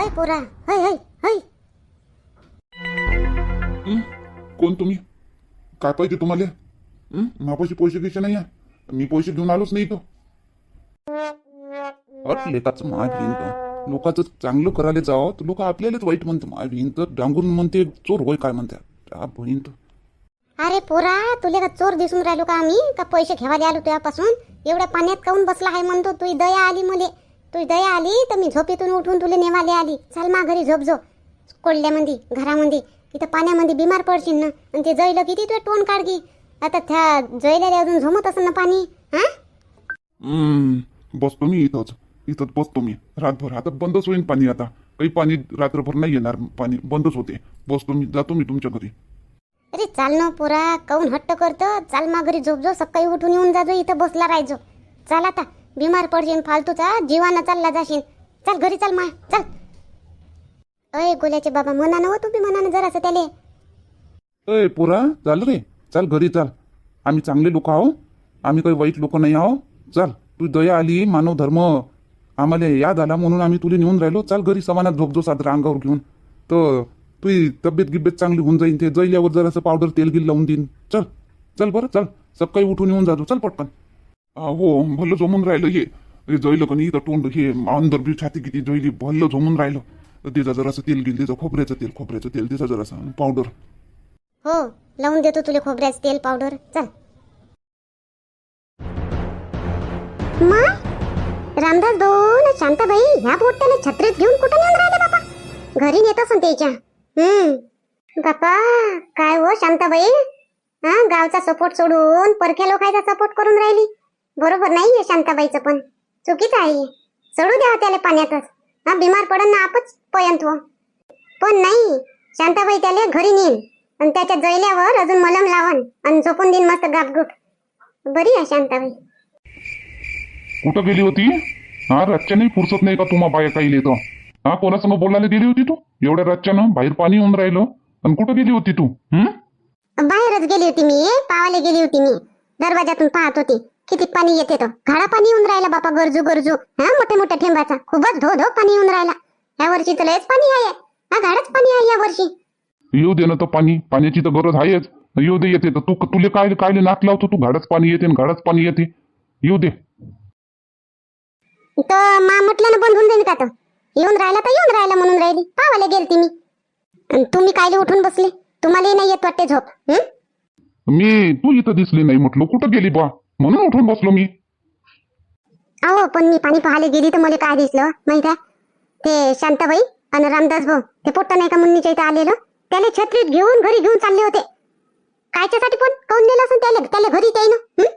हय पोरा हय हय हय हं? कोण तुम्ही? काय पाहिजे तुम्हाला? हं? मापाशी पैसे घ्यायचे नाही आहे मी पैसे घेऊन आलोच नाही तो अट लेखाचं माय भिंत लोकांचं चांगलं करायला जावं. तर लोक आपल्यालाच वाईट म्हणते. माय भिंत डांगून म्हणते चोर होय काय म्हणते त्या भिंत अरे पोरा तुले का चोर दिसून राहिलो का आम्ही? का पैसे घ्यावाले आलो तुझ्यापासून? एवढ्या पाण्यात काऊन बसला आहे म्हणतो? तुही दया आली मले. तुही दया आली तर मी झोपेतून उठून तुले नेवाले आली. चाल मा घरी झोप झो. कोल्ह्यामध्ये घरामध्ये इथं पाण्यामध्ये बिमार पडशील ना. आणि ते जैलं किती तुझे टोन काढगी आता त्या जैल्याला अजून झोमत असेल ना पाणी हा? बसतो मी इथंच. इथंच बसतो मी. रातभर आता बंदच होईन पाणी आता. काही पाणी रात्रभर नाही येणार. पाणी बंदच होते. बसतो मी जातो मी तुमच्या घरी. अरे चाल ना पोरा काऊन हट्ट करतो? चाल मा घरी झोप जो सकाळी उठून येऊन जाजो इथं बसला राहायचो. चाल आता. बिमार पडशील फालतूचा जीवाना चालला जाशीन. चल घरी चाल माय चल. अय गोल्याचे बाबा मनानं हो तुम्ही मनानं जरासं त्याले. अय पोरा चाल रे. चाल घरी चाल. आम्ही चांगले लोक आहो. आम्ही काही वाईट लोक नाही आहो. चाल तू दया आली मानव धर्म. आम्हाला याद आला म्हणून आम्ही तुला नेऊन राहिलो. चाल घरी समानात झोपजो सादर अंगावर घेऊन तर तुझी तब्येत गिब्येत चांगली होऊन जाईन. ते जैल्यावर जरासं पावडर तेल गिल लावून देईन. चल चल बरं चल. सकाळी उठून येऊन जातो चल पटकन. हो भल्लं जमून राहिलं हे. हे का नाही इथं तोंड हे अंदर बी छाती किती जैली भल्लं जमून राहिलं. तर तिचं जरासं तेल गिल तिचं खोबऱ्याचं तेल खोबऱ्याचं तेल तिचं जरासं पावडर हो लावून देतो तुला खोबऱ्याचं तेल पावडर चल. मा? रामदास भाऊ न शांताबाई ह्या पोट्याने छत्रीत घेऊन कुठं नेऊन राहिले बापा? घरी नेत असून त्याच्या हम्म. बापा काय हो शांताबाई? हा गावचा सपोर्ट सोडून परक्या लोकांचा सपोर्ट करून राहिली. बरोबर नाहीये शांताबाईचं पण. चुकीचं आहे. सोडू द्या त्याला पाण्यातच. हा बिमार पडन ना आपच पयंत हो. पण नाही शांताबाई त्याला घरी नेईन. आणि त्याच्या जैल्यावर अजून मलम लावण आणि झोपून देईन मस्त गापगुप. बरी आहे शांताबाई. कुठं गेली होती? हा रातच्या नाही फुरसत नाही का तुम्हा बाया काही येतो हा कोणासंग बोलायला गेली होती तू? एवढ्या रातच्यानं बाहेर पाणी येऊन राहिलं. आणि कुठं गेली होती तू हं? बाहेरच गेली होती मी पावाले गेली होती मी. दरवाजातून पाहत होती. किती पाणी येते तो? घाडा पाणी येऊन राहिला बापा गरजू गरजू. हा मोठ्या मोठ्या ठेंबाचा. खूपच धो धो पाणी येऊन राहिला. या वर्षी तर लयच पाणी आहे. हा घाडच पाणी आहे या वर्षी. येऊ दे ना तर पाणी. पाण्याची तर गरज आहेच. येऊ दे येते तर. तू तुले काय काय नाक लावतो तू? घाडच पाणी येते घाडच पाणी येते. येऊ दे. तर मा म्हटलं ना बंद होऊन जाईल का तो? येऊन राहिला तर येऊन राहिला म्हणून राहिली. पावाले गेलती मी. तुम्ही कायले उठून बसले? तुम्हाला नाही येत वाटते झोप हं? मी तू इथं दिसली नाही म्हटलं. कुठं गेली बा म्हणून उठून बसलो मी. अहो पण मी पाणी पाहायला गेली तर मला काय दिसलं? माहीत आहे? ते शांताबाई आणि रामदास भाऊ ते पोट्ट नाही का मुन्नीच्या इथं आलेलो? त्याला छत्रीत घेऊन घरी घेऊन चालले होते. कायच्यासाठी पण? काऊन नेलं असं त्याला? त्याला घरी त्याईनं हं?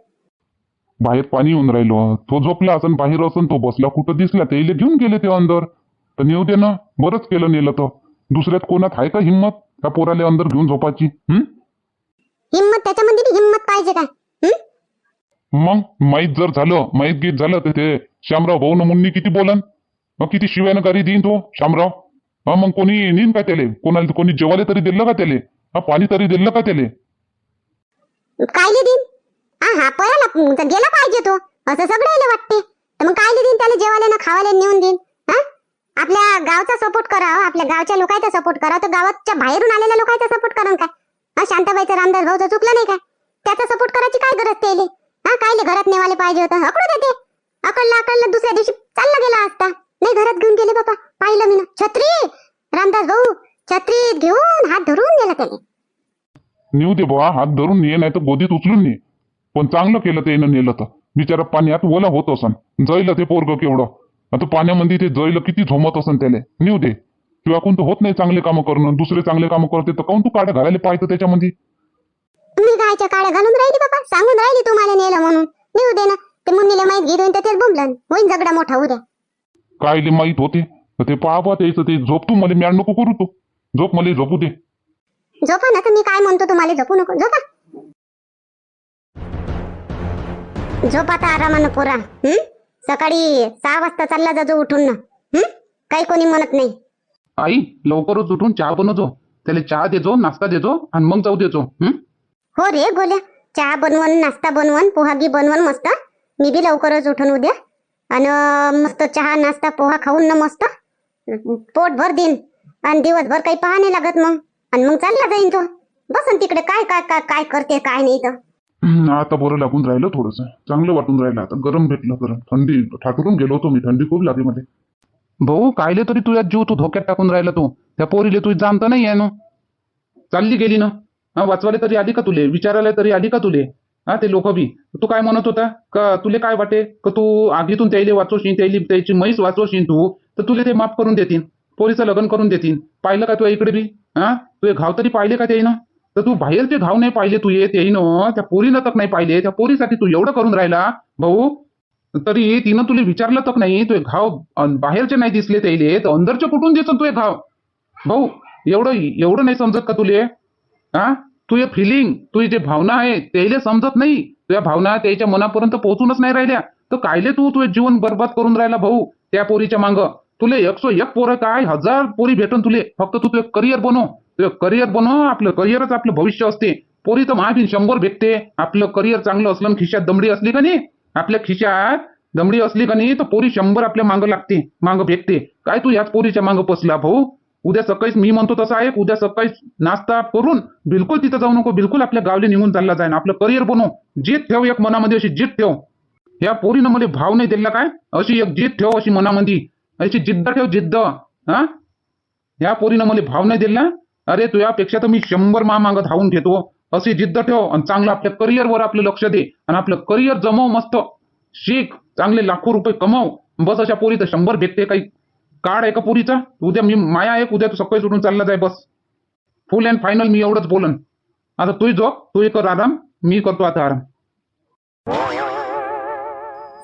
बाहेर पाणी येऊन राहिलो. तो झोपला असन बाहेर असन तो बसला. कुठं दिसला? ते इले घेऊन गेले ते अंदर. तर नेऊ दे ना बरंच केलं नेलं तर. दुसऱ्यात कोणात आहे का हिंमत त्या पोराले अंदर घेऊन झोपायची हं? हिंमत त्याच्यामध्ये बी हिंमत पाहिजे काय हं? मग माहीत जर झालं माहीत गीत झालं तर ते श्यामराव भाऊ न मुन्नी किती बोलन? मग किती शिव्यानं गाडी देईन तो श्यामराव हा मग कोणी नेईन का त्याले? कोणाला कोणी जेवायला तरी दिलं का त्याले? हा पाणी तरी दिलं का त्याले? कायले देईन? हा हा पळाला तर गेला पाहिजे तो. असं सगळ्याला वाटते. तर मग कायले देईन त्याला जेवायला ना खावायला नेऊन देईन? हा? आपल्या गावचा सपोर्ट करा आपल्या गावच्या लोकांचा सपोर्ट करा तर गावाच्या बाहेरून आलेल्या लोकांचा सपोर्ट करा काय? हा शांताबाईचा रामदास भाऊचा चुकला नाही काय? त्याचा सपोर्ट करायची काय गरज त्याला? हा कायले घरात नेवाले पाहिजे होतं? अकडू देते अकडला अकडला दुसऱ्या दिवशी चालला गेला असता नाही घरात घेऊन गेले बाबा. पाहिलं मी छत्री! रामदास भाऊ छत्रीत घेऊन हात धरून गेला त्याने. नेऊ दे बुवा हात धरून ये नाही तर गोदीत उचलून ने. पण चांगलं केलं त्यानं नेलं तर. बिचारा पाण्यात ओला होत असन. जैलं ते पोरग केवढं. आता पाण्यामध्ये ते जैलं किती झोमत असन त्याला. नेऊ दे. किंवा कोणतं होत नाही चांगले कामं करणं दुसरे चांगले कामं करते तर काऊन तू काड्या घालायला पाहिजे त्याच्यामध्ये मी गायच्या काळ्या घालून राहिली बाबा. सांगून राहिली तुम्हाला नेलं म्हणून. नेऊ दे ना. ते मुन्नीला माहीत घेऊन तर तेच बुमलन होईन झगडा मोठा उद्या. कायले माहीत होते? तर ते पाहा त्याचं ते झोप तू मला म्याड नको करू तू. झोप मला झोपू दे. झोपा ना तर मी काय म्हणतो तुम्हाला झोपू नको. झोपा. झोप आता आरामानं पोरा. हं? सकाळी सहा वाजता चालला जाजो उठून. ना हं? काही कोणी म्हणत नाही. आई लवकरच उठून चहा बनवतो त्याला चहा देजो नाश्ता देजो आणि मग जाऊ देजो. हं? हो रे गोल्या. चहा बनवून नाश्ता बनवून पोहागी बनवून मस्त. मी बी लवकरच उठून उद्या. आणि मस्त चहा नाश्ता पोहा खाऊन ना मस्त. पोटभर देईन आणि दिवसभर काही पाहा नाही लागत मग. आणि मग चालला जाईन तो. बसन तिकडे काय काय काय काय करते काय नाही तर आता बरं लागून राहिलं थोडस. चांगलं वाटून राहिलं आता. गरम भेटलं गरम. थंडी ठाकरून गेलो होतो मी. थंडी खूप लागली मध्ये. भाऊ कायले तरी तुझ्या जीव तू धोक्यात टाकून राहिला तू. त्या पोरीले तू जाणतं नाही आहे ना चालली गेली ना. हा वाचवायला तरी आली का तुले? विचारायला तरी आली का तुले? हा ते लोक बी. तू काय म्हणत होता? का तुले काय वाटे? का तू आगीतून त्याईले वाचवशील त्याईले त्याची म्हैस वाचवशील तू? तर तुले ते माफ करून देतील पोरीचं लग्न करून देतील पाहिलं का तू इकडे बी? हा? तुझे घाव तरी पाहिले का त्याईनं? तर तू बाहेरचे घाव नाही पाहिले तू ये त्याईनं. त्या पोरीनं तक नाही पाहिले. त्या पोरीसाठी तू एवढं करून राहिला. भाऊ तरी तिनं तुला विचारलं तक नाही. तुझे घाव बाहेरचे नाही दिसले त्याईले तर अंदरचे कुठून दिसत तुझे घाव? भाऊ एवढं एवढं नाही समजत का तुले? हा? तुझे फिलिंग तुझी जे भावना आहे त्याला समजत नाही. तुझ्या भावना त्याच्या मनापर्यंत पोहोचूनच नाही राहिल्या. तर कायले तू तुझे जीवन बरबाद करून राहिला भाऊ त्या पोरीच्या मांग? तुले एकशो एक पोरं काय हजार पोरी भेटून तुले. फक्त तू तुझं करिअर बनव. तुझं करिअर बनव आपलं करिअरच आपलं भविष्य असते. पोरी तर महाबीन शंभर भेटते. आपलं करिअर चांगलं असलं खिशात दमडी असली का नाही? आपल्या खिशात दमडी असली का नाही तर पोरी शंभर आपल्या मागं लागते मागं भेटते. काय तू याच पोरीच्या मागं पसला भाऊ? उद्या सकाळीच मी म्हणतो तसं आहे उद्या सकाळीच नाश्ता करून बिलकुल तिथं जाऊ नको बिलकुल आपल्या गावले निघून चालला जाईन. आपलं करिअर बनव जीत ठेव एक मनामध्ये अशी जीत ठेव. ह्या पोरीनं मला भाव नाही दिला काय? अशी एक जीत ठेव अशी मनामध्ये. अशी जिद्द ठेव जिद्द. हा? ह्या पोरीनं मला भाव नाही दिला. अरे तुझ्यापेक्षा तर मी शंभर मा मागं धावून घेतो. अशी जिद्द ठेव आणि चांगलं आपल्या करिअरवर आपलं लक्ष दे आणि आपलं करिअर जमव मस्त. शिक चांगले लाखो रुपये कमव. बस अशा पोरी तर शंभर भेटते काही. काढ एका पुरीचा. उद्या मी माया एक उद्या तू सकाळी सुटून चालला जाय बस. फुल अँड फायनल मी एवढंच बोलन. आता तू झोप तू कर आराम मी करतो आता आराम.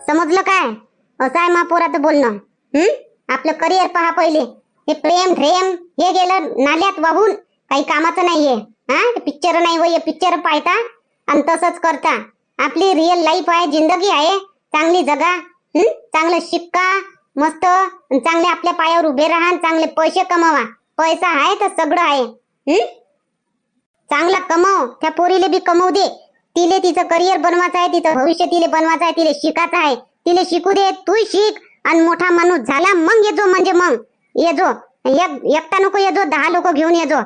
समजलं काय? असं आहे मा बोलणं. हम्म आपलं करिअर पहा पहिले. हे प्रेम ढ्रेम हे गेलं नाल्यात वाहून. काही कामाचं नाहीये. हा? पिक्चर नाही वय पिक्चर पाहता आणि तसंच करता. आपली रिअल लाईफ आहे जिंदगी आहे. चांगली जगा. हम्म चांगलं शिक्का मस्त. चांगले आपल्या पायावर उभे राहा आणि चांगले पैसे कमावा. पैसा आहे तर सगळं आहे. हम्म चांगला कमव. त्या पोरीले बी कमवू दे. तिले तिचं करिअर बनवायचं आहे तिचं भविष्य तिले बनवायचं आहे तिले शिकायचं आहे. तिले शिकू दे तू शिक. आणि मोठा माणूस झाला मग येजो म्हणजे मग. येजो एक एकटा नको येजो दहा लोक घेऊन येजो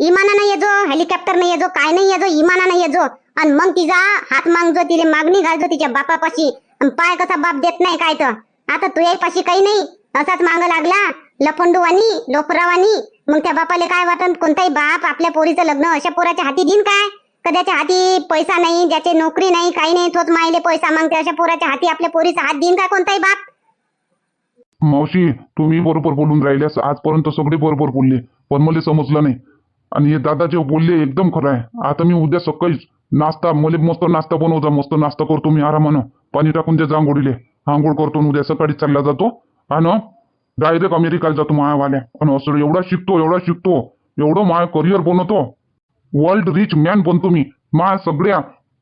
इमानानं येजो हेलिकॉप्टरनं येजो काय नाही येजो इमानानं येजो आणि मग तिचा हात मागजो तिले मागणी घालजो तिच्या बापापाशी. आणि पाय कसा बाप देत नाही काय तर. आता तुझ्या पाशी काही नाही. असाच माग लागला. लफंडूवानी लोफरावानी मग त्या बापाले काय वाटत कोणताही बाप आपल्या पोरीचं लग्न अशा पोराच्या हाती देईन काय? कद्याच्या हाती पैसा नाही ज्याचे नोकरी नाही काही नाही तोच मायले पैसा मागते अशा पोराच्या हाती आपल्या पोरीचा हात देईन काय कोणताही बाप? मावशी तुम्ही बरोबर बोलून राहिल्यास आजपर्यंत सगळे बरोबर बोलले. पण मला समजलं नाही. आणि हे दादा जे बोलले एकदम खरं आहे. आता मी उद्या सकाळीच नाश्ता मला मस्त नाश्ता बनवता मस्त नाश्ता करतो मी आरामानं. पाणी टाकून दे आंघोळीले आंघोळ करतो उद्या सकाळी चालला जातो. आणि डायरेक्ट अमेरिकाला जातो मायावाल्या. आणि असं एवढा शिकतो एवढा शिकतो. एवढं माय करिअर बनवतो. वर्ल्ड रिच मॅन बनतो मी. मा सगळ्या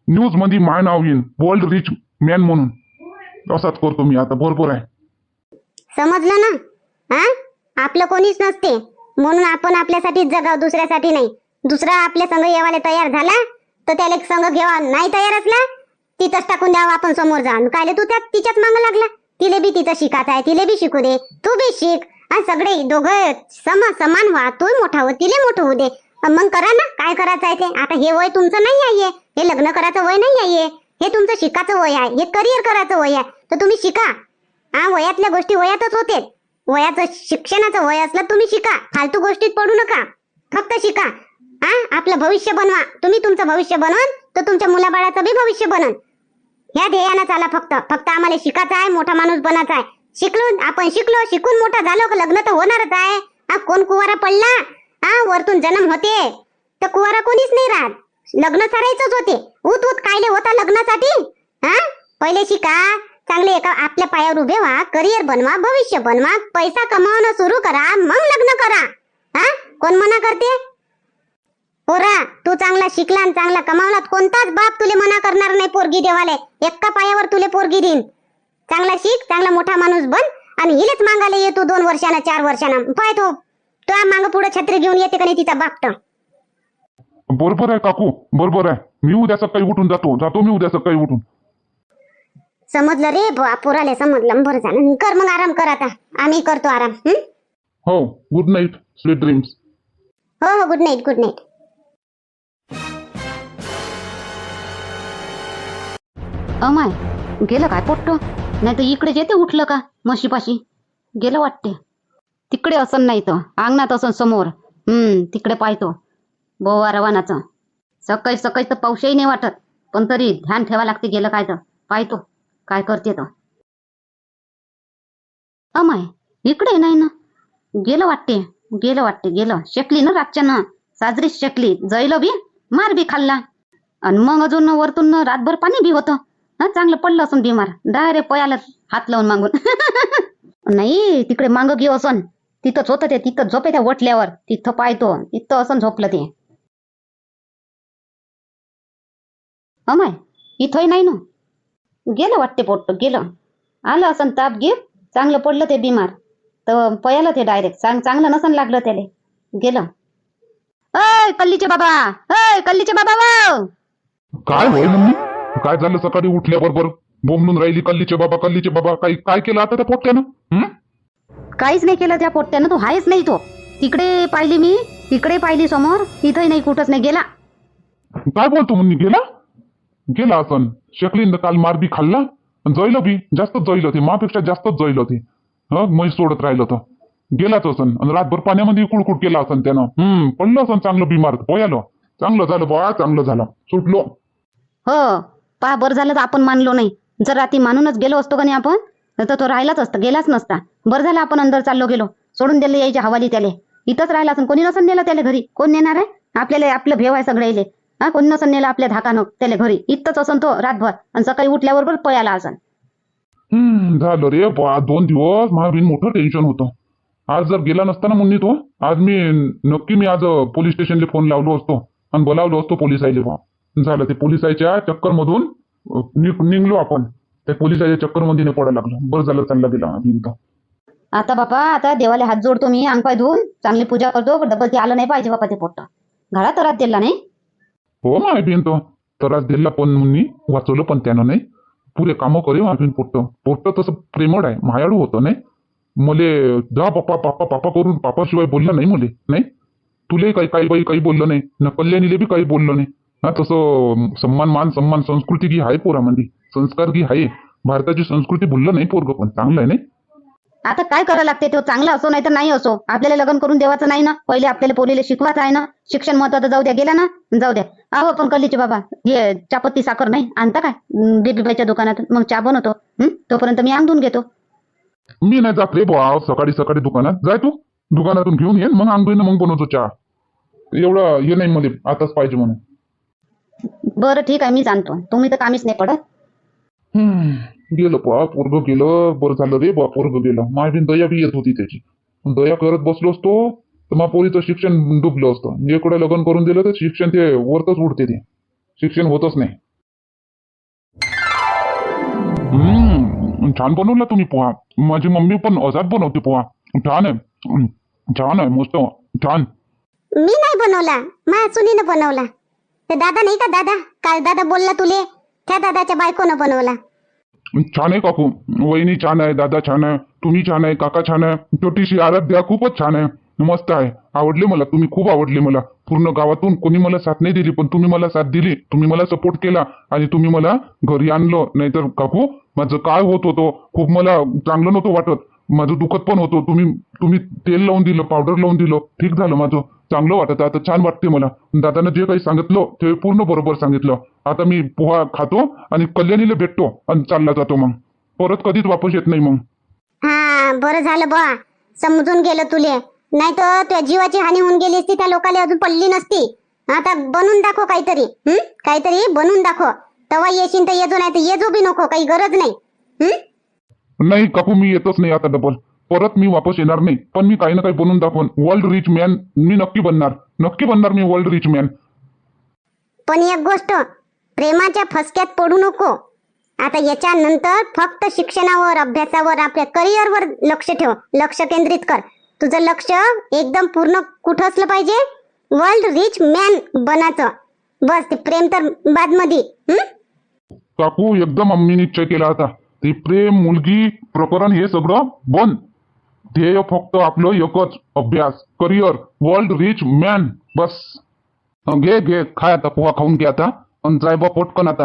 न्यूजमध्ये माय नाव येईन. वर्ल्ड रिच मॅन म्हणून. असाच करतो मी आता. भरपूर आहे. समजलं ना? हा? आपलं कोणीच नसते. म्हणून आपण आपल्यासाठीच जगाव दुसऱ्यासाठी नाही. दुसरा आपल्या संघ येवाले तयार झाला तर त्याला संघ घेवा. नाही तयार असला तिथंच टाकून द्यावं आपण समोर जाऊन काय कायले तू त्या तिच्याच मांग लागला? तिले बी तिचं शिकायचं आहे तिले बी शिकू दे. तू बी शिक. आणि सगळे दोघं सम समान व्हा. तू मोठा हो तिले मोठं होऊ दे. मग करा ना काय करायचं आहे ते? आता हे वय तुमचं नाही आहे. हे लग्न करायचं वय नाही आहे. हे तुमचं शिकायचं वय आहे. हे करिअर करायचं वय आहे. तर तुम्ही शिका. हा वयातल्या गोष्टी वयातच होते वयाचं शिक्षणाचं वय असलं तुम्ही शिका. फालतू गोष्टीत पडू नका. फक्त शिका. हा आपलं भविष्य बनवा. तुम्ही तुमचं भविष्य बनवाल तर तुमच्या मुलाबाळाचं बी भविष्य बनन. ह्या ध्येयानं चाला फक्त. फक्त आम्हाला शिकायचं आहे मोठा माणूस बनायचा आहे. शिकलो आपण शिकलो शिकून मोठा झालो लग्न तर होणारच आहे. हा कोण कुवारा पडला? हा वरतून जन्म होते. तर कुवारा कोणीच नाही राहत. लग्न सरायचंच होते. उत उत कायले होता लग्नासाठी? हा? पहिले शिका चांगले एका आपल्या पायावर उभे व्हा करिअर बनवा भविष्य बनवा पैसा कमावणं सुरू करा मग लग्न करा. हा? कोण मना करते? पोरा तू चांगला शिकला आणि चांगला कमावला कोणताच बाप तुले मना करणार नाही पोरगी देवाले. एका पायावर तुले पोरगी देईन. चांगला शिक चांगला मोठा माणूस बन आणि हिलेच मागायला ये तू दोन वर्षानं चार वर्षानं. पाय तो. तुझ्या माग पुढे छत्री घेऊन येते का नाही तिचा बापट बरोबर आहे काकू बरोबर आहे. मी उद्या सकाळी उठून जातो. जातो मी उद्या सकाळी उठून. समजलं रे बुवा पोराले समजलं. बरं झालं. कर मग आराम कर आता. आम्ही करतो आराम. हं? हो गुड नाईट स्वीट ड्रीम्स हो हो गुड नाईट गुड नाईट अमाय गेलं काय पोट्ट? नाही तर इकडेच येते उठलं का म्हशीपाशी? गेलं वाटते. तिकडे असन नाही तर अंगणात असन समोर. हम्म तिकडे पाहतो. बोवा रवानाचं. सकाळी सकाळी तर पाऊसही नाही वाटत पण तरी ध्यान ठेवा लागते गेलं काय तर. पाहतो काय करते तर. अमाय इकडे नाही ना गेलं वाटते गेलं वाटते गेलं. शेकली ना रातच्या ना साजरीच शेकली. जैलं बी मार बी खाल्ला. आणि मग अजून वरतून रातभर पाणी बी होतं. हा चांगलं पडलं असून बिमार. डायरेक्ट पयाला हात लावून मागून. नाही तिकडे मांग घेऊ असन. तिथंच होतं ते तिथं झोपे त्या वटल्यावर. तिथं पाहतो. तिथं असं झोपलं ते. अमाय इथंही नाही ना. गेलं वाटते पोट्ट गेलं. आलं असं ताप घे. चांगलं पडलं ते बिमार. तर पयाला ते डायरेक्ट. चांग चांगलं नसन लागलं त्याले. गेलं. अय कल्लीचे बाबा! अय कल्लीचे बाबा वा काय होय मम्मी? काय झालं सकाळी उठल्याबरोबर? बोंबलून राहिली कल्लीचे बाबा कल्लीचे बाबा काय काय केलं आता त्या पोट्यानं? हं? काहीच नाही केलं त्या पोट्ट्यानं तो आहेच नाही तो. तिकडे पाहिली मी तिकडे पाहिली समोर इथंही नाही कुठंच नाही गेला. काय बोलतो मुन्नी गेला? गेला असन. शकलीन काल मार बी खाल्ला अन जळलं बी जास्तच जळलं ते मापेक्षा जास्तच जळलं ते. हं? म्हैस सोडत राहिलं तर गेलाच असन आणि रातभर पाण्यामध्ये कुडकुड केला असन त्यानं. हम्म पडलं असन चांगलं बिमार पोयालं चांगलं झालं बा चांगलं झालं. सुटलो. हो. पहा बरं झालं तर आपण मानलो नाही. जर रात्री मानूनच गेलो असतो का नाही आपण? तर तो राहिलाच असता गेलाच नसता. बरं झालं आपण अंदर चाललो गेलो. सोडून दिले यायच्या हवाली त्याले. इथंच राहिला असं कोणी नसन नेलं त्याला घरी? कोण नेणार आहे? आपल्याला आपलं भेव आहे सगळ्याले. हा कोणी नसन नेलं आपल्या धाकानं त्याला घरी? इथंच असन तो रातभर. आणि सकाळी उठल्याबरोबर पयाला असन. हम्म झालं रे बा दोन दिवस महावीन मोठं टेन्शन होतं. आज जर गेला नसता ना मुन्नी तो आज मी नक्की मी आज पोलीस स्टेशनला फोन लावलो असतो. आणि बोलावलो असतो पोलीस आयले बा झालं ते पोलिसाच्या चक्कर मधून निघलो आपण. त्या पोलिसाच्या चक्करमध्ये नाही पडायला लागलं. बरं झालं चालला गेला बिन तर आता बापा आता देवाला हात जोडतो मी अंग पाय धुवून चांगली पूजा करतो डबल ते आलं नाही पाहिजे बापा ते पोट्ट. घाला तरात दिला नाही? हो माय बिन तो. त्रास दिला पण मुन्नी वाचवलं पण त्यानं नाही. पुरे कामं करे माय पोट्ट. पोट्ट तसं प्रेमळ आहे मायाळू होतं नाही? मले जा पप्पा पापा पापा करून पापाशिवाय बोललं नाही मले नाही? तुले काही काही बाई काही बोललं नाही न कल्याणीले बी काही बोललं नाही. हा तसं सन्मान मान सन्मान संस्कृती की आहे पोरामध्ये संस्कार की आहे भारताची संस्कृती भुललं नाही पोरग पण. चांगलं आहे नाही? आता काय करावं लागते? तो चांगला असो नाही तर नाही असो. आपल्याला लग्न करून देवाचं नाही ना? पहिले आपल्याला पोरीला शिकवायचं आहे ना? शिक्षण महत्वाचं जाऊ द्या. गेला ना? जाऊ द्या. अहो पण कल्लीचे बाबा हे चापत्ती साखर नाही? आणता काय? बेबीबाईच्या दुकानात. मग चहा बनवतो? तोपर्यंत मी अंगून घेतो. मी नाही जात रे बा सकाळी सकाळी दुकानात. जाय तू. दुकानातून घेऊन ये मग अंगोईनं मग बनवतो चहा. एवढं हे नाही मध्ये आताच पाहिजे म्हणून. बरं ठीक आहे मीच आणतो तुम्ही तर कामीच नाही पडत. हम्म, गेलं पा पोरग गेलं. बरं झालं रे बा पोरग गेलं. माय बिन दया बी येत होती त्याची. दया करत बसलो असतो तर मग पोरीचं शिक्षण डुबलं असतं. इकडे लग्न करून दिलं तर शिक्षण ते वरतच उडते ते. शिक्षण होतच नाही. हम्म छान बनवला तुम्ही पोहा. माझी मम्मी पण असाच बनवते पोहा. छान आहे. छान आहे मस्त. छान. मी नाही बनवला. माझ्या सुनीनं बनवला. ते दादा नाही का दादा? काल दादा बोलला तुले त्या दादाच्या बायकोनं बनवला. छान आहे काकू. वहिनी छान आहे दादा छान आहे तुम्ही छान आहे काका छान आहे छोटीशी आराध्या खूपच छान आहे. मस्त आहे. आवडले मला. तुम्ही खूप आवडले मला. पूर्ण गावातून कोणी मला साथ नाही दिली पण तुम्ही मला साथ दिली. तुम्ही मला सपोर्ट केला आणि तुम्ही मला घरी आणलं. नाहीतर काकू माझं काय होत होतं? खूप मला चांगलं नव्हतं वाटत. माझं दुखत पण होतं. तुम्ही तुम्ही तेल लावून दिलं पावडर लावून दिलं. ठीक झालं माझं. चांगलं वाटत. आता छान वाटते मला. दादानं जे काही सांगितलं ते पूर्ण बरोबर सांगितलं. आता मी पोहा खातो आणि कल्याणीला भेटतो आणि चालला जातो मग. परत कधीच वापस येत नाही मग. हा बरं झालं बा समजून गेलं तुले. नाही तर त्या जीवाची हानी होऊन गेली असती त्या लोकांना अजून पडली नसती. आता बनवून दाखव काहीतरी. हं? काहीतरी बनवून दाखव. तवा येशील तर येजो नाही तर येजो बी नको काही गरज नाही. हं? नाही काकू मी येतच नाही आता डबल परत मी वापस येणार नाही पण मी काही ना काही बनवून दाखवून. वर्ल्ड रिच मॅन मी नक्की बनणार. नक्की बनणार मी वर्ल्ड रिच मॅन पण एक गोष्ट प्रेमाच्या फसक्यात पडू नको. आता याच्यानंतर फक्त शिक्षणावर अभ्यासावर आपल्या करिअरवर लक्ष ठेव लक्ष केंद्रित कर. तुझं लक्ष एकदम पूर्ण असलं पाहिजे? वर्ल्ड रिच मॅन बनाचं. बस ते प्रेम तर बादमध्ये हं? काकू एकदम आम्ही निश्चय ते प्रेम मुलगी प्रकरण हे सगळं बंद ध्येय फक्त आपलं एकच अभ्यास करिअर वर्ल्ड रिच मॅन बस. अं, घे घे खाय आता पोहा खाऊन घे आता. आणि जाय बा पटकन आता.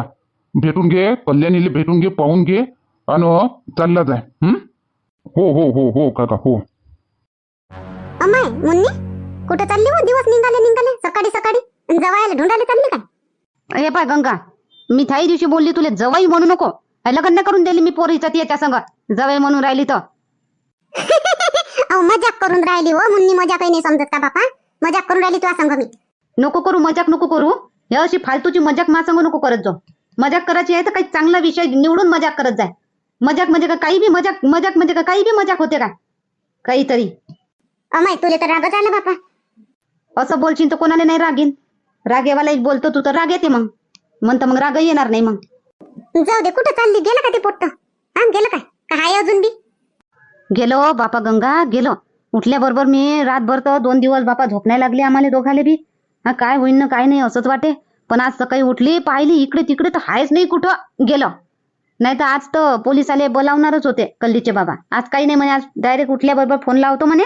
भेटून घे कल्याणीला भेटून घे पाहून घे. आणि चालला जाय. हो हो हो हो काका हो. अमाय मुन्नी? कुठं चालली हो? दिवस निघाले निघाले. सकाळी सकाळी. जवायला ढुंढाले चालली काय? हे पाय गंगा. मी थाई दिवशी बोलली तुले जवाई म्हणू नको. लग्न करून दिली मी पोरीचा त्याच्या संग. जवाई म्हणून राहिली तर. मजाक करून राहिली हो मुन्नी. मजा काही नाही समजत का बापा? मजाक करून राहिली तुला सांग मी. नको करू मजाक नको करू. हे अशी फालतूची मजाक मा संग नको करत जाऊ. मजाक करायची आहे तर काही चांगला विषय निवडून मजाक करत जाय. मजाक म्हणजे काही बी मजाक मजाक म्हणजे काही बी मजाक होते का? काहीतरी. अमाय तुले तर रागच आला बापा. असं बोलशील तर कोणाला नाही रागीन? रागेवाला एक बोलतो तू तर राग येते मग. म्हणतं मग राग येणार नाही मग. जाऊ दे कुठं चालली? गेलं का ते पोट्ट? हा गेलं काय? का हाय अजून बी? गेलो बापा गंगा गेलो. उठल्याबरोबर मी रातभर तर दोन दिवस बापा झोपण्याला लागले आम्हाला दोघाले बी. हा काय होईन ना काय नाही असंच वाटे. पण आज सकाळी उठली पाहिली इकडे तिकडे तर हायच नाही कुठं. गेलो. नाही तर आज तर पोलिसाले बोलावणारच होते कल्लीचे बाबा. आज काही नाही म्हणे आज डायरेक्ट उठल्याबरोबर फोन लावतो म्हणे.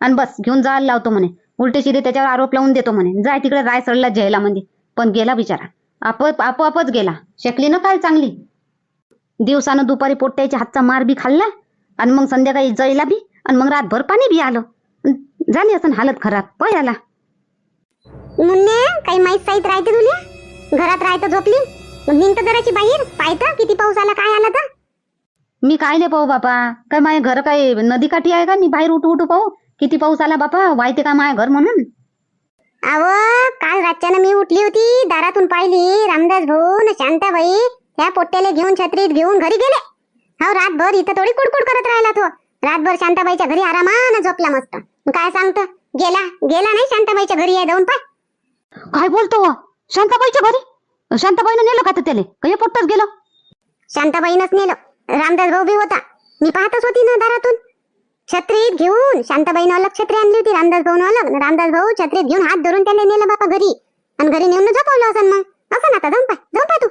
आणि बस घेऊन जायला लावतो म्हणे. उलटे शिरे त्याच्यावर आरोप लावून देतो म्हणे. जाय तिकडे राय सडला जेला म्हणजे पण गेला बिचारा. आपोआप आपोआपच गेला. शेकली ना काल चांगली? दिवसानं दुपारी पोट्ट्याच्या हातचा मार बी खाल्ला आणि मग संध्याकाळी जळला बी आणि मग रातभर पाणी बी आलं. झाली असं हालत खराब. पय आला मुन्ने काही माहीत साहित राहते तुला? घरात राहतं झोपली? निघतं जराची बाहेर? पाहतं किती पाऊस आला काय आला तर? मी काय नाही पाहू बापा. काय माझे घर काय नदीकाठी आहे का? मी बाहेर उठू उठू पाहू. किती पाऊस आला बापा? वाहते का माझ्या घर म्हणून? अव काल रातच्यानं मी उठली होती दारातून पाहिली रामदास भाऊ न शांताबाई त्या पोट्ट्याला घेऊन छत्रीत घेऊन घरी गेले. हो रातभर इथं थोडी कुडकुड करत राहिला तो. रातभर शांताबाईच्या घरी आरामानं झोपला मस्त. काय सांगतो? गेला गेला नाही शांताबाईच्या घरी आहे जाऊन पाय. काय बोलतो? शांताबाईच्या घरी? शांताबाईनं नेलं का तर त्याले काही पोट्टच गेलं? शांताबाईनंच नेलं. रामदास भाऊ बी होता. मी पाहतच होती ना दारातून. छत्रीत घेऊन शांताबाईनं अलग छत्री आणली होती रामदास भाऊ अलग. न रामदास भाऊ छत्रीत घेऊन हात धरून त्याला नेलं बापा घरी. आणि घरी नेऊन झोपवलं असं मग. असं ना आता जाऊन पाय जाऊन पाय तू.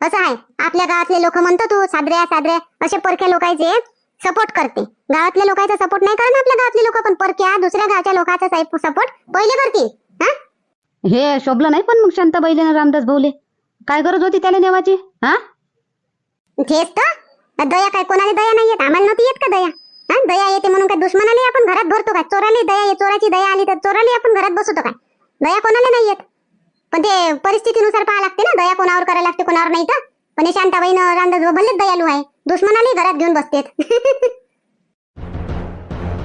असं आहे. आपल्या गावातले लोक म्हणतो तू सादऱ्या सादऱ्या असे परक्या लोकांचे सपोर्ट करते. गावातल्या लोकांचा सपोर्ट नाही करत आपल्या गावातले लोक पण परक्या दुसऱ्या गावच्या लोकांचा सपोर्ट पहिले करतील. हा? हे शोभलं नाही पण मग शांताबाईले ना रामदास भाऊले. काय गरज होती त्याला नेवाची? हा? तेच तर. दया काय कोणाला दया नाही येत? आम्हाला नव्हती येत का दया? हा दया येते म्हणून काय दुश्मनाला आपण घरात भरतो काय? चोराला दया ये चोराची दया आली तर चोराला आपण घरात बसवतो काय? दया कोणाला नाही येत. पण ते परिस्थितीनुसार पाहा लागते ना. दया कोणावर करायला लागते कोणावर नाही तर. पण हे शांताबाईनं रामदास भलेच दयालू आहे. दुश्मनालाही घरात घेऊन बसतेत.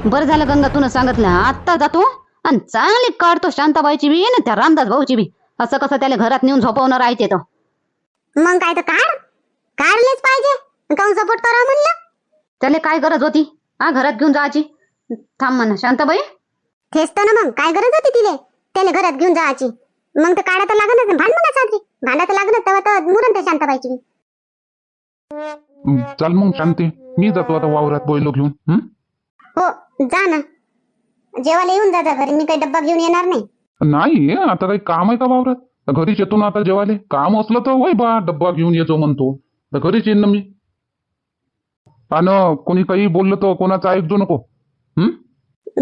बरं झालं गंगा तुनं सांगितलं. आत्ता जातो आणि चांगली काढतो शांताबाईची बी ना त्या रामदास भाऊची बी. असं कसं त्याला घरात नेऊन झोपवणार राहते तर. मग काय तर काढ. काढलेच पाहिजे. काऊन सपोर्ट करा म्हणलं? त्याला काय गरज होती? हा घरात घेऊन जायची थांब म्हणा. शांताबाई? तेच तर ना मग. काय गरज होती तिले? त्याला घरात घेऊन जायची मग तर काढा तर लागणच भांड म्हणा साजरी भांडा तर लागणच तेव्हा तर मुरण त्या शांताबाईची बी. हं, चाल मग शांती. मी जातो आता वावरात बोयलो घेऊन. हं? हो जा ना. जेवायला येऊन जा जा घरी. मी काही डब्बा घेऊन येणार नाही. नाही आता काही काम आहे का वावरात? घरीच येतो ना आता जेवायला. काम असलं तर वय बा डब्बा घेऊन येतो म्हणतो. तर घरीच येईन ना मी. आणि कोणी काही बोललं तर कोणाचं ऐकजो नको. हं?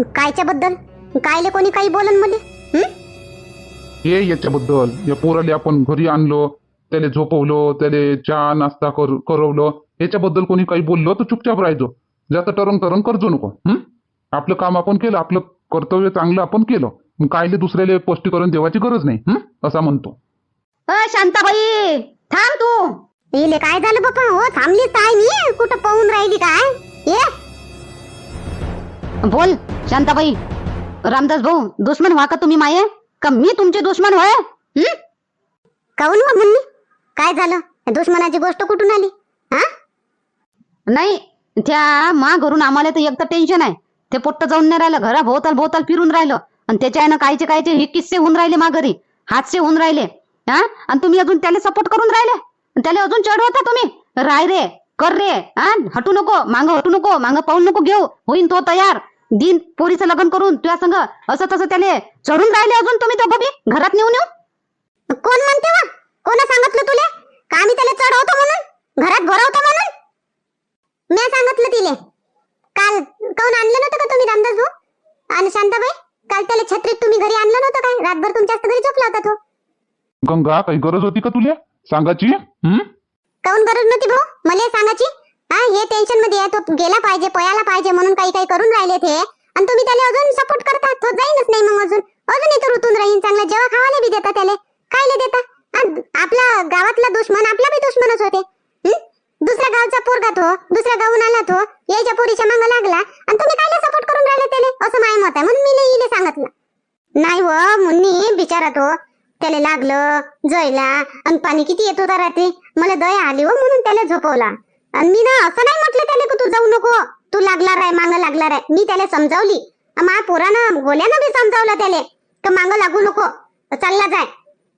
कायच्या बद्दल कायले कोणी काही बोलनमध्ये हं? हे याच्याबद्दल. या पोराले आपण घरी आणलो त्याला झोपवलं त्याला चहा नाश्ता कर करवलं. याच्याबद्दल कोणी काही बोललं तर चुपचाप राहायचो. जास्त टरंग टरंग करजो नको. हं? आपलं काम आपण केलं आपलं कर्तव्य चांगलं आपण केलं. मग कायले दुसऱ्याला स्पष्टीकरण देवाची गरज नाही. हं? असा म्हणतो. अ शांताबाई थांब तू. इले काय झालं बापा? हो थांबली काय मी. कुठं पाहून राहिली काय? ये. बोल शांताबाई. रामदास भाऊ दुश्मन व्हा का तुम्ही माये? का मी तुमचे दुश्मन होय हं? काऊन मग मुन्नी? काय झालं? दुश्मनाची गोष्ट कुठून आली? हा? नाही त्या मा घरून आम्हाला तर एक तर टेन्शन आहे. ते पोट्ट जाऊन नाही राहिलं घरा भोवताल भोवताल फिरून राहिलं. आणि त्याच्या कायचे कायचे हे किस्से होऊन राहिले मा घरी हातसे होऊन राहिले. हा? आणि तुम्ही अजून त्याला सपोर्ट करून राहिले? त्याला अजून चढवता तुम्ही? राय रे कर रे हा? हटू नको मांग हटू नको मांग पाहून नको घेऊ. होईन तो तयार. दिन पोरीचं लग्न करून तुझ्या संग असं तसं त्याले चढून राहिले अजून तुम्ही तो बबी घरात नेऊन येऊ कोण म्हणते वा? कोण सांगितलं तुले? का त्याला चढवतो म्हणून? घरात भरवतो म्हणून? मी सांगितलं तिले. काल काऊन आणलं नव्हतं का तुम्ही रामदास भाऊ? आणि शांताबाई? काल त्याला छत्रीत तुम्ही घरी आणलं नव्हतं काय? रातभर तुमच्याच घरी झोपला होता तो. गंगा काही गरज होती का तुला? सांगाची हं? काऊन गरज नव्हती भाऊ? मला सांगायची? हा हे टेन्शनमध्ये आहे तो गेला पाहिजे पळायला पाहिजे म्हणून काही काही करून राहिले ते. आणि तुम्ही त्याला अजून सपोर्ट करता तो जाईनच नाही मग अजून. अजून इथं ऋतून राहीन चांगलं जेव्हा खावाले बी देता त्याला. खायला देता? आपला गावातला दुश्मन आपला बी दुश्मनच होते. हं? दुसऱ्या गावचा पोरगा तो दुसऱ्या गावून आला तो याच्या पोरीच्या मागं लागला. आणि तुम्ही कायला सपोर्ट करून राहिले त्याला? असं माय मत आहे म्हणून मी इले सांगितलं नाही. व हो, मुन्नी बिचारा तो. त्याला लागलं जयला आणि पाणी किती येत होता रात्री? मला दया आली व म्हणून त्याला झोपवला. आणि मी ना असं नाही म्हटलं त्याला की तू जाऊ नको. तू लागला राय मांग लागला राय मी त्याला समजावली. मा पोरानं गोल्यानं बी समजावलं त्याला का मांग लागू नको. चालला जाय.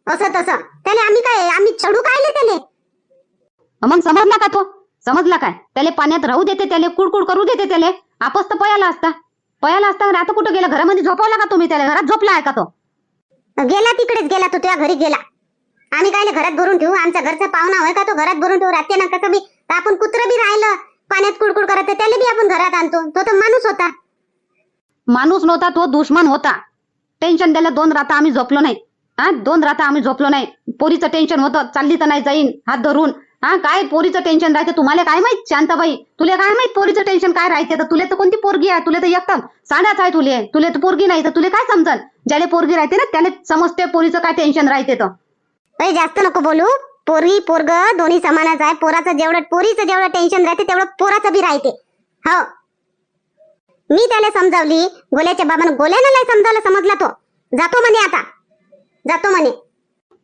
असं तसं. त्याला आम्ही काय आम्ही चढू कायले त्याले? मग समजला का तो? समजला काय? त्याले पाण्यात राहू देते त्याले कुडकुड करू देते त्याले? आपस तर पयाला असता. पयाला असता आता कुठं गेला? घरामध्ये झोपवला का तुम्ही त्याला? घरात झोपला आहे का तो? गेला तिकडेच गेला तो तुझ्या घरी गेला. आम्ही काय घरात भरून ठेवू आमचा घरचा पाहुणा होय का तो घरात भरून ठेवू रात्री ना कसं बी आपण कुत्र बी राहिलं पाण्यात कुडकुड करत त्याला बी आपण घरात आणतो. तो तर माणूस होता. माणूस नव्हता तो दुश्मन होता. टेन्शन द्यायला दोन राता आम्ही झोपलो नाही. हा दोन राता आम्ही झोपलो नाही. पोरीचं टेन्शन होतं चालली तर नाही जाईन हात धरून. हा काय पोरीचं टेन्शन राहते? तुम्हाला काय माहीत शांताबाई? तुला काय माहीत पोरीचं टेन्शन काय राहते? तर तुला तर कोणती पोरगी आहे? तुला तर एकदम साड्याच आहे तुले. तुला तर पोरगी नाही तर तुला काय समजल? ज्याला पोरगी राहते ना त्याला समजते पोरीचं काय टेन्शन राहते तर. अरे जास्त नको बोलू. पोरगी पोरग दोन्ही समानच आहे. पोराचं जेवढं पोरीचं जेवढं टेन्शन राहते तेवढं पोराचं बी राहते. हो. मी त्याला समजावली. गोल्याच्या बाबानं गोल्यानं नाही समजावलं समजला तो. जातो म्हणे आता. जातो म्हणे.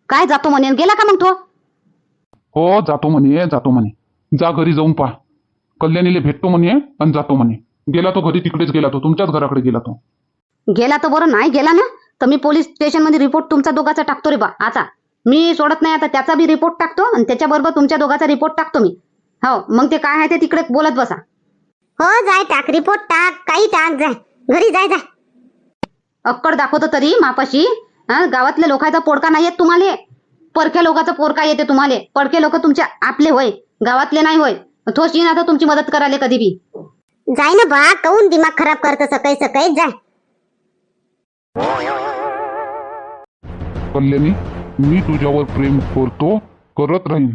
काय जातो म्हणे? गेला का मग तो? हो जातो म्हणे जातो म्हणे. जा घरी जाऊन पहा. कल्याणीला भेटतो म्हणे आणि जातो म्हणे. गेला तो घरी तिकडेच गेला तो. तुमच्याच घराकडे गेला तो. गेला तर बरं नाही गेला ना? तर मी पोलीस स्टेशनमध्ये रिपोर्ट तुमचा दोघाचा टाकतो रे बा आता. मी सोडत नाही आता त्याचा बी रिपोर्ट टाकतो आणि त्याच्याबरोबर तुमच्या दोघाचा रिपोर्ट टाकतो मी. हो मग ते काय आहे ते तिकडे बोलत बसा. हो जाय टाक रिपोर्ट टाक काही टाक जाय. घरी जाय जाय. अक्कड दाखवतो तरी मापाशी. हा गावातल्या लोकांचा पोडका नाही येत तुम्हाला. परक्या लोकांचा पोरका येते तुम्हाला? पडके लोक तुमचे आपले होय गावातले नाही होय. थोस येईन आता तुमची मदत करायला कधी बी. जाय ना बा काऊन दिमाग खराब करत सकाळी सकाळी? जाय कल्याणी मी तुझ्यावर प्रेम करतो करत राहीन.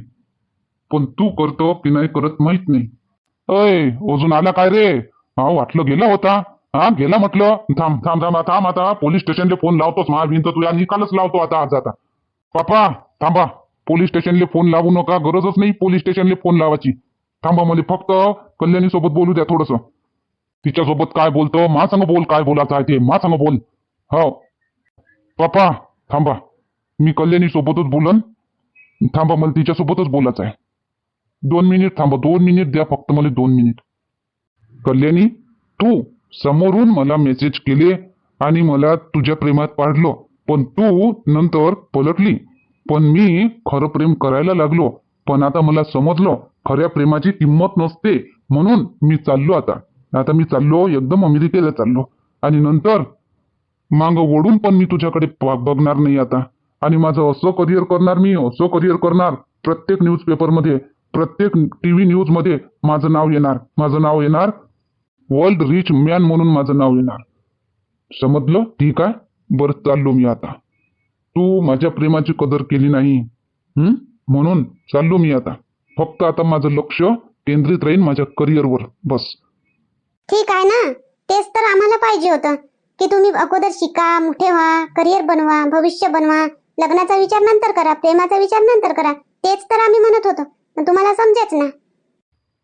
पण तू करतो की नाही करत माहीत नाही. अय अजून आला काय रे? हा वाटलं गेला होता. हा गेला म्हटलं. थांब थांब थांब थांब आता. पोलीस स्टेशनला फोन लावतोच महावीन तर तुझ्या निकालच लावतो आता आज आता. पापा थांबा. पोलीस स्टेशनला फोन लावू नका. गरजच नाही पोलीस स्टेशनला फोन लावायची. थांबा मला फक्त कल्याणी सोबत बोलू द्या थोडस. तिच्यासोबत काय बोलतो? मा सांग बोल काय बोलायचं आहे ते. मा सांग बोल. हो. पापा थांबा. मी कल्याणी सोबतच बोलन. थांबा मला तिच्यासोबतच बोलायचं आहे. दोन मिनिट थांबा. दोन मिनिट द्या फक्त मला दोन मिनिट. कल्याणी तू समोरून मला मेसेज केले आणि मला तुझ्या प्रेमात पाडलं. पण तू नंतर पलटली. पण मी खरं प्रेम करायला लागलो. पण आता मला समजलं खऱ्या प्रेमाची किंमत नसते. म्हणून मी चाललो आता. आता मी चाललो एकदम अमेरिकेला चाललो. आणि नंतर मांग ओढून पण मी तुझ्याकडे बघणार नाही आता. आणि माझं असं करिअर करणार मी असं करिअर करणार. प्रत्येक न्यूजपेपरमध्ये प्रत्येक टीव्ही न्यूजमध्ये माझं नाव येणार. माझं नाव येणार वर्ल्ड रिच मॅन म्हणून माझं नाव येणार. समजलं? ठीक आहे? बरं चाललो मी आता. तू माझ्या प्रेमाची कदर केली नाही? म्हणून चाललो मी आता. फक्त आता माझं लक्ष केंद्रित राहील माझ्या करिअरवर बस. ठीक आहे ना? तेच तर आम्हाला पाहिजे होतं. की तुम्ही अगोदर शिका मोठे व्हा करिअर बनवा भविष्य बनवा. लग्नाचा विचार नंतर करा प्रेमाचा विचार नंतर करा. तेच तर आम्ही म्हणत होतो. पण तुम्हाला समजेच ना.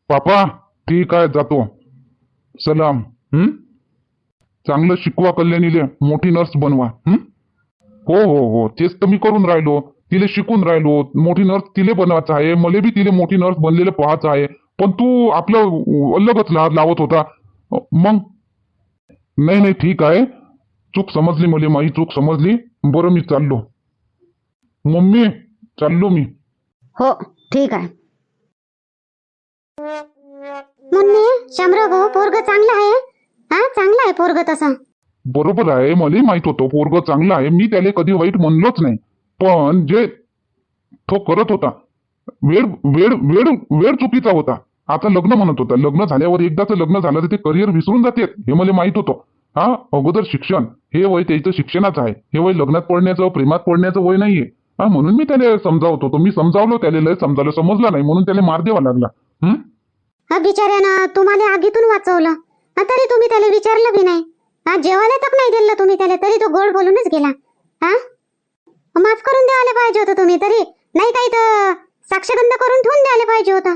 पापा ठीक आहे जातो. सलाम. हं? चांगलं शिकवा कल्याणीले मोठी नर्स बनवा हं? हो हो हो तेच तर मी करून राहिलो. तिले शिकून राहिलो. मोठी नर्स तिले बनवायचं आहे. मला बी तिले मोठी नर्स बनलेलं पाहायचं आहे. पण तू आपलं अलगच ला लावत होता. मग? नाही नाही ठीक आहे. चूक समजली मला माझी चूक समजली. बरं मी चाललो. मम्मी चाललो मी. हो ठीक आहे. मुन्नी शामराव भाऊ पोरग चांगलं आहे? हा चांगलं आहे पोरग तसं. बरोबर आहे मला माहीत होतं पोरग चांगलं आहे मी त्याला कधी वाईट म्हणलोच नाही. पण जे तो करत होता वेळ वेळ वेळ वेळ चुकीचा होता. आता लग्न म्हणत होता लग्न झाल्यावर एकदाच लग्न झालं तर ते करिअर विसरून जाते हे मला माहीत होतं. हा अगोदर शिक्षण हे वय त्याचं शिक्षणाचं आहे हे वय लग्नात पडण्याचं प्रेमात पडण्याचं वय नाहीये. हा म्हणून मी त्याला समजावत होतो मी समजावलो त्याला लय समजावलं समजलं नाही म्हणून त्याला मार द्यावा लागला. हं? हा बिचाऱ्यानं तुम्हाला आगीतून वाचवलं. तरी तुम्ही त्याला विचारलं बी नाही. हा जेवायला तक नाही दिलं तुम्ही त्याला तरी तो गोड बोलूनच गेला. हा माफ करून द्यायला पाहिजे होतं तुम्ही तरी नाही काही तर साक्षगंध करून ठेवून द्यायला पाहिजे होता.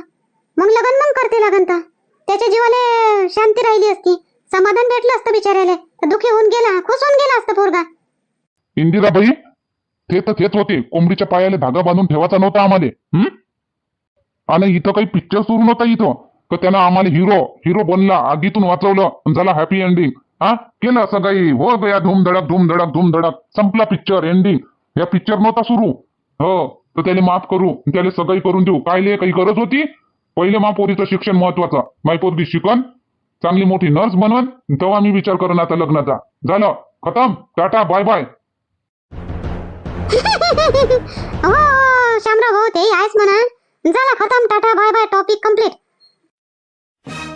मग लगन मग करते लगन तर. त्याच्या जीवाला शांती राहिली असती. समाधान भेटलं असतं बिचाऱ्याला. तर दुखी होऊन गेला खुश होऊन गेला असतं पोरगा. इंदिराबाई ते तर तेच होते. कोंबडीच्या पायाला धागा बांधून ठेवायचा नव्हता आम्हाला आणि इथं काही पिक्चर सुरू नव्हता इथं. तर त्यानं आम्हाला हिरो हिरो बनला आगीतून वाचवलं झाला हॅपी एंडिंग हा? केलं असं काही हो गया धूमधडक धूमधडक धूमधडक. संपला पिक्चर एंडिंग या पिक्चर नव्हता सुरू. हो तर त्याला माफ करू. त्याला सगळी करून देऊ. कायले काही गरज होती? पहिले महापोरीचं शिक्षण महत्वाचं. मायपोरगी शिकन चांगली मोठी नर्स बनवन तेव्हा मी विचार करेन आता लग्नाचा. झालं. खतम. टाटा बाय बाय हो शामराव हो ते आहेच म्हणा झाला खतम. Tata bye bye topic complete you